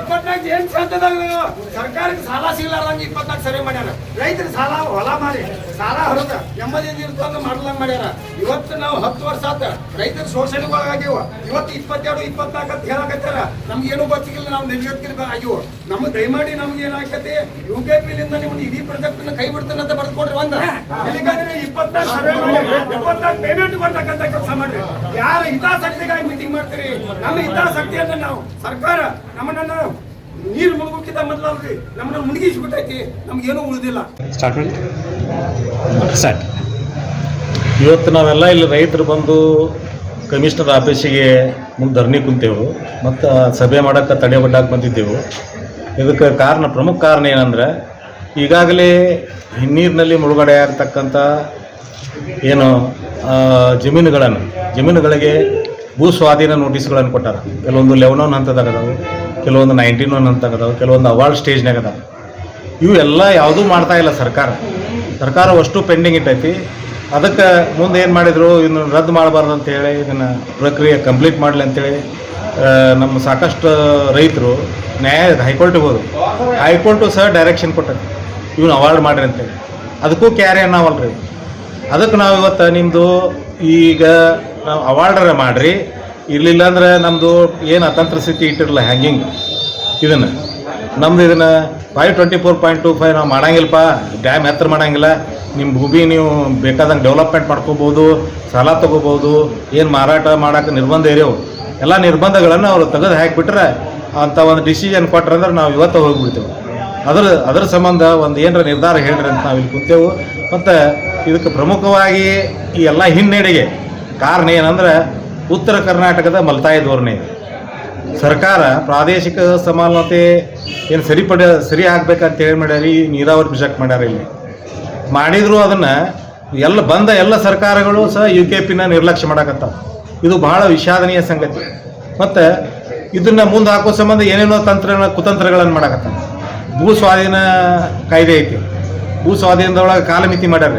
ಇಪ್ಪತ್ನಾಲ್ಕು ಏನ್ ಸಾಧ್ಯದಾಗ ಸರ್ಕಾರಕ್ಕೆ ಸಾಲ ಸಿಗ್ಲಾರ್ದಂಗೆ ಇಪ್ಪತ್ನಾಲ್ಕು ಸರಿ ಮಾಡ್ಯಾರ. ರೈತರ ಸಾಲ ಹೊಲ ಮಾರಿ ಸಾಲ ಹೊರದ ನೆಮ್ಮದಿಯಿಂದ ಇರ್ತಂದು ಮಾಡ್ಲಂಗ್ ಮಾಡ್ಯಾರ. ಇವತ್ತು ನಾವು ಹತ್ತು ವರ್ಷ ಆತ ರೈತರ ಶೋಷಣೆಗೆ ಒಳಗಾಗ್ಯವ. ಇವತ್ತು ಇಪ್ಪತ್ತೆರಡು ಇಪ್ಪತ್ನಾಲ್ಕು ಅಂತ ಹೇಳಕತ್ತಾರ. ನಮ್ಗೆ ಏನು ಗೊತ್ತಿಲ್ಲ ನಾವು ನಿರ್ಗತಿಗೆ ಆಗಿವ ನಮ್ಗೆ ದಯಮಾಡಿ ನಮ್ಗೆ ಏನಾಗತ್ತೆ? ಯು ಕೆ ಪಿಲಿಂದ ನೀವು ಇಡೀ ಪ್ರಾಜೆಕ್ಟ್ ಕೈ ಬಿಡ್ತಾನೆ ಅಂತ ಬರ್ಕೊಡ್ರಿ ಒಂದ. ಇಲ್ಲಿಗಾದ್ರೆ ಇಪ್ಪತ್ನಾಲ್ಕು ಸರ್ವೆ ಮಾಡಿ ಇಪ್ಪತ್ನಾಲ್ಕು ಪೇಮೆಂಟ್ ಬರ್ತಕ್ಕಂಥ ಕೆಲಸ ಮಾಡ್ರಿ. ಯಾರ ಹಿತಾಸಕ್ತಿಗಾಗಿ ಮೀಟಿಂಗ್ ಮಾಡ್ತೀರಿ? ನಮ್ಮ ಹಿತಾಸಕ್ತಿಯನ್ನ ನಾವು ಸರ್ಕಾರ ನಮ್ಮನ್ನ ನೀರು ಮುಳುಗೋಕ್ಕಿಂತ ಮೊದಲಲ್ರಿ ನಮ್ಮನ್ನ ಮುಳುಗಿಸ್ಬಿಟ್ಟೈತಿ. ನಮ್ಗೇನು ಉಳಿದಿಲ್ಲ. ಸ್ಟಾರ್ಟ್ ಮಾಡಿ. ಸ್ಟಾರ್ಟ್ ಇವತ್ತು ನಾವೆಲ್ಲ ಇಲ್ಲಿ ರೈತರು ಬಂದು ಕಮಿಷನರ್ ಆಫೀಸಿಗೆ ಮುಂದೆ ಧರಣಿ ಕುಂತೇವು. ಮತ್ತು ಸಭೆ ಮಾಡೋಕ್ಕೆ ತಡೆ ಬಡ್ಡಾಕೆ ಬಂದಿದ್ದೆವು. ಇದಕ್ಕೆ ಕಾರಣ ಪ್ರಮುಖ ಕಾರಣ ಏನಂದ್ರೆ ಈಗಾಗಲೇ ಹಿನ್ನೀರಿನಲ್ಲಿ ಮುಳುಗಡೆ ಆಗ್ತಕ್ಕಂಥ ಏನು ಜಮೀನುಗಳನ್ನು ಜಮೀನುಗಳಿಗೆ ಭೂ ಸ್ವಾಧೀನ ನೋಟಿಸ್ಗಳನ್ನು ಕೊಟ್ಟಾರ. ಕೆಲವೊಂದು ಲೆವನೌನ್ ಹಂತದಾಗ ಅದಾವೆ. ಕೆಲವೊಂದು ನೈನ್ಟೀನ್ ಒನ್ ಅಂತ ಅದಾವೆ ಕೆಲವೊಂದು ಅವಾರ್ಡ್ ಸ್ಟೇಜ್ನಾಗ ಅದಾವೆ. ಇವು ಎಲ್ಲ ಯಾವುದೂ ಮಾಡ್ತಾ ಇಲ್ಲ ಸರ್ಕಾರ. ಸರ್ಕಾರ ಅಷ್ಟು ಪೆಂಡಿಂಗ್ ಇಟ್ಟೈತಿ. ಅದಕ್ಕೆ ಮುಂದೆ ಏನು ಮಾಡಿದರು, ಇದನ್ನು ರದ್ದು ಮಾಡಬಾರ್ದು ಅಂತೇಳಿ ಇದನ್ನು ಪ್ರಕ್ರಿಯೆ ಕಂಪ್ಲೀಟ್ ಮಾಡಲಿ ಅಂತೇಳಿ ನಮ್ಮ ಸಾಕಷ್ಟು ರೈತರು ನ್ಯಾಯ ಹೈಕೋರ್ಟಿಗೆ ಹೋದರು. ಹೈಕೋರ್ಟು ಸಹ ಡೈರೆಕ್ಷನ್ ಕೊಟ್ಟರು ಇವನು ಅವಾರ್ಡ್ ಮಾಡ್ರಿ ಅಂತೇಳಿ ಅದಕ್ಕೂ ಕ್ಯಾರಿ ಅನ್ನವಲ್ರಿ ಅದಕ್ಕೆ ನಾವು ಇವತ್ತು ನಿಮ್ಮದು ಈಗ ನಾವು ಅವಾರ್ಡರ ಮಾಡಿರಿ. ಇರಲಿಲ್ಲ ಅಂದ್ರೆ ನಮ್ಮದು ಏನು ಅತಂತ್ರ ಸ್ಥಿತಿ ಇಟ್ಟಿರಲ್ಲ ಹ್ಯಾಂಗಿಂಗ್ ಇದನ್ನು. ನಮ್ದು ಇದನ್ನು five twenty four point two five ನಾವು ಮಾಡಂಗಿಲ್ಲಪ್ಪ ಡ್ಯಾಮ್ ಎತ್ತರ ಮಾಡಂಗಿಲ್ಲ. ನಿಮ್ಮ ಭೂಮಿ ನೀವು ಬೇಕಾದಂಗೆ ಡೆವಲಪ್ಮೆಂಟ್ ಮಾಡ್ಕೋಬೋದು, ಸಾಲ ತೊಗೋಬೋದು, ಏನು ಮಾರಾಟ ಮಾಡೋಕ್ಕೆ ನಿರ್ಬಂಧ ಇರೋವು ಎಲ್ಲ ನಿರ್ಬಂಧಗಳನ್ನು ಅವರು ತೆಗೆದು ಹಾಕಿಬಿಟ್ರೆ ಅಂತ ಒಂದು ಡಿಸಿಷನ್ ಕೊಟ್ರೆ ಅಂದ್ರೆ ನಾವು ಇವತ್ತು ಹೋಗಿಬಿಡ್ತೇವೆ. ಅದ್ರ ಅದ್ರ ಸಂಬಂಧ ಒಂದು ಏನರ ನಿರ್ಧಾರ ಹೇಳ್ರಿ ಅಂತ ನಾವು ಇಲ್ಲಿ ಕೂತೇವು. ಮತ್ತು ಇದಕ್ಕೆ ಪ್ರಮುಖವಾಗಿ ಈ ಎಲ್ಲ ಹಿನ್ನಡೆಗೆ ಕಾರಣ ಏನಂದ್ರೆ ಉತ್ತರ ಕರ್ನಾಟಕದ ಮಲ್ತಾಯಿ ಧೋರಣೆ ಇದೆ. ಸರ್ಕಾರ ಪ್ರಾದೇಶಿಕ ಸಮಾನತೆ ಏನು ಸರಿಪಡ ಸರಿ ಆಗ್ಬೇಕಂತ ಹೇಳಿ ಮಾಡ್ಯಾರ, ಈ ನೀರಾವರಿ ಪ್ರಾಜೆಕ್ಟ್ ಮಾಡ್ಯಾರ ಇಲ್ಲಿ. ಮಾಡಿದ್ರು ಅದನ್ನು ಎಲ್ಲ ಬಂದ ಎಲ್ಲ ಸರ್ಕಾರಗಳು ಸಹ ಯು ಕೆ ಪಿನ ನಿರ್ಲಕ್ಷ್ಯ ಮಾಡಕತ್ತಾವ. ಇದು ಬಹಳ ವಿಷಾದನೀಯ ಸಂಗತಿ. ಮತ್ತು ಇದನ್ನು ಮುಂದೆ ಹಾಕೋ ಸಂಬಂಧ ಏನೇನೋ ತಂತ್ರ, ಕುತಂತ್ರಗಳನ್ನು ಮಾಡಕತ್ತಾವ ಭೂ ಸ್ವಾಧೀನ ಕಾಯ್ದೆ ಐತಿ. ಭೂ ಸ್ವಾಧೀನದೊಳಗೆ ಕಾಲಮಿತಿ ಮಾಡ್ಯಾರ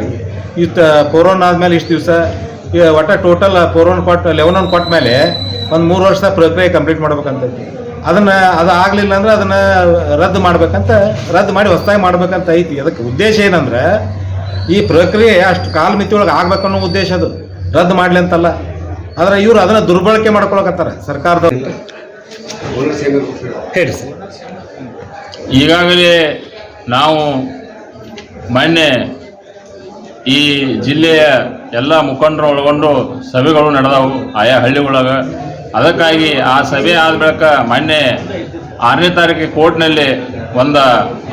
ಇಷ್ಟು ಕೊರೋನಾ ಆದಮೇಲೆ ಇಷ್ಟು ದಿವಸ ಒಟ್ಟು ಟೋಟಲ್ ಫೋರ್ ಕೊಟ್ಟು ಲೆವೆನ್ ಒನ್ ಕೊಟ್ಟ ಮೇಲೆ ಒಂದು ಮೂರು ವರ್ಷದ ಪ್ರಕ್ರಿಯೆ ಕಂಪ್ಲೀಟ್ ಮಾಡ್ಬೇಕಂತೈತಿ. ಅದನ್ನು ಅದು ಆಗಲಿಲ್ಲ ಅಂದ್ರೆ ಅದನ್ನು ರದ್ದು ಮಾಡ್ಬೇಕಂತ ರದ್ದು ಮಾಡಿ ಹೊಸದಾಗಿ ಮಾಡ್ಬೇಕಂತ ಐತಿ. ಅದಕ್ಕೆ ಉದ್ದೇಶ ಏನಂದ್ರೆ ಈ ಪ್ರಕ್ರಿಯೆ ಅಷ್ಟು ಕಾಲಮಿತಿ ಒಳಗೆ ಆಗ್ಬೇಕನ್ನೋ ಉದ್ದೇಶ ಅದು. ರದ್ದು ಮಾಡಲಿ ಅಂತಲ್ಲ. ಆದ್ರೆ ಇವರು ಅದನ್ನು ದುರ್ಬಳಕೆ ಮಾಡ್ಕೊಳಕತ್ತಾರ ಸರ್ಕಾರದವ್ರು. ಹೇಳಿ ಸರ್. ಈಗಾಗಲೇ ನಾವು ಮೊನ್ನೆ ಈ ಜಿಲ್ಲೆಯ ಎಲ್ಲ ಮುಖಂಡರು ಒಳಗೊಂಡು ಸಭೆಗಳು ನಡೆದವು ಆಯಾ ಹಳ್ಳಿಗಳಾಗ ಅದಕ್ಕಾಗಿ ಆ ಸಭೆ ಆದ ಬಳಿಕ ಮೊನ್ನೆ ಆರನೇ ತಾರೀಕಿಗೆ ಕೋರ್ಟ್ನಲ್ಲಿ ಒಂದು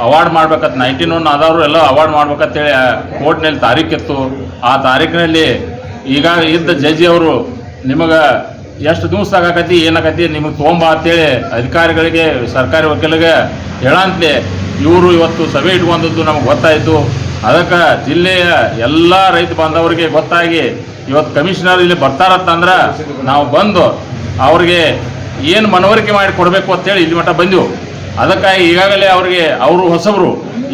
ಅವಾರ್ಡ್ ಮಾಡ್ಬೇಕಂತ ನೈನ್ಟೀನ್ ಒನ್ ಆದವರು ಎಲ್ಲ ಅವಾರ್ಡ್ ಮಾಡ್ಬೇಕಂತೇಳಿ ಕೋರ್ಟ್ನಲ್ಲಿ ತಾರೀಕಿತ್ತು ಆ ತಾರೀಕಿನಲ್ಲಿ ಈಗ ಇದ್ದ ಜಡ್ಜಿ ಅವರು ನಿಮಗೆ ಎಷ್ಟು ದಿವಸ ಆಗಾಕತಿ ಏನಾಗತಿ ನಿಮಗೆ ತೊಗೊಂಬಾ ಅಂತೇಳಿ ಅಧಿಕಾರಿಗಳಿಗೆ, ಸರ್ಕಾರಿ ವಕೀಲಿಗೆ ಹೇಳಂತಲೇ ಇವರು ಇವತ್ತು ಸಭೆ ಇಟ್ಕೊಂಡದ್ದು ನಮಗೆ ಗೊತ್ತಾಯಿತು. ಅದಕ್ಕೆ ಜಿಲ್ಲೆಯ ಎಲ್ಲ ರೈತ ಬಾಂಧವರಿಗೆ ಗೊತ್ತಾಗಿ ಇವತ್ತು ಕಮಿಷನರ್ ಇಲ್ಲಿ ಬರ್ತಾರತ್ತಂದ್ರೆ ನಾವು ಬಂದು ಅವ್ರಿಗೆ ಏನು ಮನವರಿಕೆ ಮಾಡಿ ಕೊಡಬೇಕು ಅಂತೇಳಿ ಇಲ್ಲಿ ಮಟ್ಟ ಬಂದೆವು. ಅದಕ್ಕಾಗಿ ಈಗಾಗಲೇ ಅವ್ರಿಗೆ ಅವರು ಹೊಸಬರು.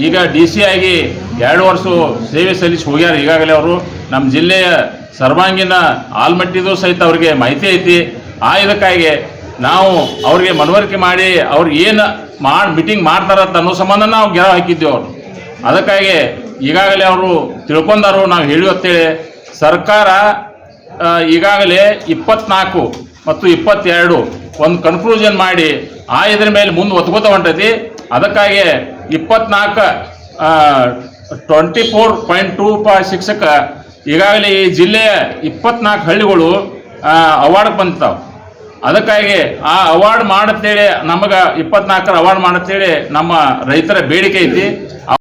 ಈಗ ಡಿ ಸಿ ಆಗಿ ಎರಡು ವರ್ಷ ಸೇವೆ ಸಲ್ಲಿಸಿ ಹೋಗ್ಯಾರ ಈಗಾಗಲೇ ಅವರು. ನಮ್ಮ ಜಿಲ್ಲೆಯ ಸರ್ವಾಂಗೀಣ ಆಲ್ಮಟ್ಟಿದು ಸಹಿತ ಅವ್ರಿಗೆ ಮಾಹಿತಿ ಐತಿ. ಆ ಇದಕ್ಕಾಗಿ ನಾವು ಅವ್ರಿಗೆ ಮನವರಿಕೆ ಮಾಡಿ ಅವ್ರಿಗೆ ಏನು ಮಾಡಿ ಮೀಟಿಂಗ್ ಮಾಡ್ತಾರಂತ ಅನ್ನೋ ಸಂಬಂಧ ನಾವು ಗೆರ ಹಾಕಿದ್ದೆವು ಅವರು. ಅದಕ್ಕಾಗಿ ಈಗಾಗಲೇ ಅವರು ತಿಳ್ಕೊಂಡಾರು, ನಾವು ಹೇಳಿ ಅಂತೇಳಿ ಸರ್ಕಾರ ಈಗಾಗಲೇ ಇಪ್ಪತ್ನಾಲ್ಕು ಮತ್ತು ಇಪ್ಪತ್ತೆರಡು ಒಂದು ಕನ್ಕ್ಲೂಷನ್ ಮಾಡಿ, ಆ ಇದ್ರ ಮೇಲೆ ಮುಂದೆ ಒತ್ಕೋತ ಹೊಂಟೈತಿ. ಅದಕ್ಕಾಗಿ ಇಪ್ಪತ್ನಾಲ್ಕು ಟ್ವೆಂಟಿ ಫೋರ್ ಪಾಯಿಂಟ್ ಟೂ ಪ ಶಿಕ್ಷಕ ಈಗಾಗಲೇ ಈ ಜಿಲ್ಲೆಯ ಇಪ್ಪತ್ನಾಲ್ಕು ಹಳ್ಳಿಗಳು ಅವಾರ್ಡ್ ಬಂದಿತ್ತಾವೆ ಅದಕ್ಕಾಗಿ ಆ ಅವಾರ್ಡ್ ಮಾಡತ್ತೇಳಿ, ನಮಗೆ ಇಪ್ಪತ್ನಾಲ್ಕರ ಅವಾರ್ಡ್ ಮಾಡತ್ತೇಳಿ, ನಮ್ಮ ರೈತರ ಬೇಡಿಕೆ ಐತಿ.